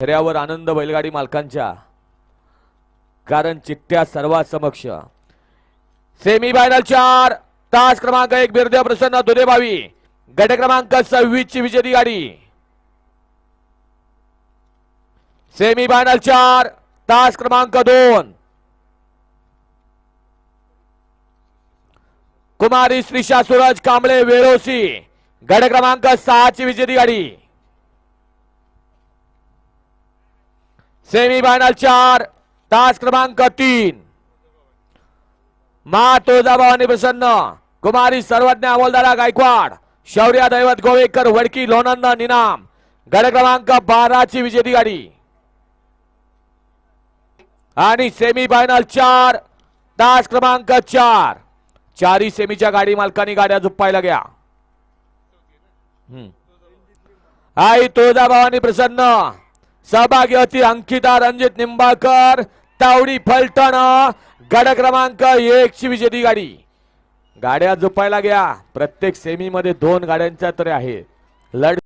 चेहऱ्यावर आनंद बैलगाडी मालकांच्या. कारण चिठ्ठ्या सर्वांसमक्ष. सेमी फायनल चार तास क्रमांक एक बिरदेव प्रसन्न दुधेबावी गट क्रमांक सव्वीस ची विजेती गाडी. सेमी फायनल चार तास क्रमांक दोन. कुमारी श्रीशा सूरज कांबळे वेळोसी. गट क्रमांक सहा ची विजेती गाडी. सेमी फायनल चार तास क्रमांक तीन. मा तुळजाभवानी प्रसन्न कुमारी सर्वज्ञ अमोलदारा गायकवाड शौर्या दैवत गोवेकर वडकी लोणंद निनाम. गड क्रमांक बाराची विजेती गाडी. आणि सेमी फायनल चार तास क्रमांक चार. चारी सेमीच्या गाडी मालकांनी गाड्या झुप्पायला घ्या आई तुळजाभवानी प्रसन्न. सहभागी होती अंकिता रणजित निंबाळकर तावडी फलटण गड क्रमांक एक ची विजेती गाडी. गाड्या झोपायला गया प्रत्येक सेमी मध्ये दोन गाड्यांच्या तरी आहे लढ